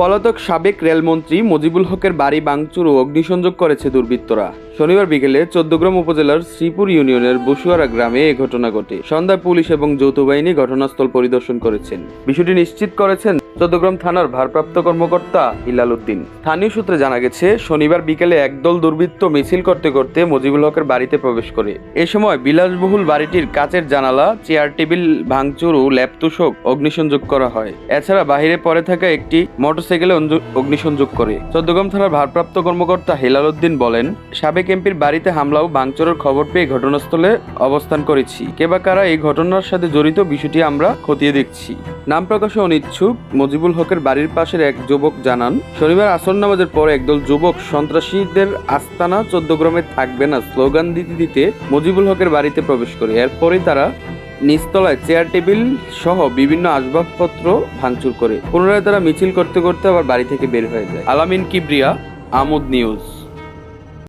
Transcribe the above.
পলাতক সাবেক রেলমন্ত্রী মজিবুল হকের বাড়ি ভাঙচুর ও অগ্নিসংযোগ করেছে দুর্বৃত্তরা। শনিবার বিকেলে চোদ্দগ্রাম উপজেলার শ্রীপুর ইউনিয়নের বসুয়ারা গ্রামে এ ঘটনা ঘটে। সন্ধ্যায় পুলিশ এবং যৌথ বাহিনী ঘটনাস্থল পরিদর্শন করেছেন। বিষয়টি নিশ্চিত করেছেন চৌদ্দগ্রাম থানার ভারপ্রাপ্ত কর্মকর্তা হিলাল উদ্দিন। স্থানীয় সূত্রে জানা গেছে, শনিবার বিকেলে একদল দুর্বৃত্ত মিছিল করতে করতে মজিবুল হকের বাড়িতে প্রবেশ করে। এ সময় বিলাসবহুল বাড়িটির কাচের জানালা, চেয়ার টেবিল, ভাঙচুর ও ল্যাপতোষক অগ্নিসংযোগ করা হয়। এছাড়া বাহিরে পড়ে থাকা একটি মোটরসাইকেলে অগ্নিসংযোগ করে। চৌদ্দগ্রাম থানার ভারপ্রাপ্ত কর্মকর্তা হেলাল উদ্দিন বলেন, সাবেক এমপির বাড়িতে হামলা ও ভাঙচুরের খবর পেয়ে ঘটনাস্থলে অবস্থান করেছি। কে বা কারা এই ঘটনার সাথে জড়িত বিষয়টি আমরা খতিয়ে দেখছি। নাম প্রকাশে অনিচ্ছুক মুজিবুল হকের বাড়ির পাশের এক যুবক জানান, শনিবার আসর নামাজের পর একদল যুবক সন্ত্রাসীদের আস্তানা চোদ্দগ্রামে থাকবে না, স্লোগান দিতে দিতে মজিবুল হকের বাড়িতে প্রবেশ করে। এরপরে তারা নিচতলায় চেয়ার টেবিল সহ বিভিন্ন আসবাবপত্র ভাঙচুর করে, পুনরায় তারা মিছিল করতে করতে আবার বাড়ি থেকে বের হয়ে যায়। আলামিন কিব্রিয়া, আমোদ নিউজ।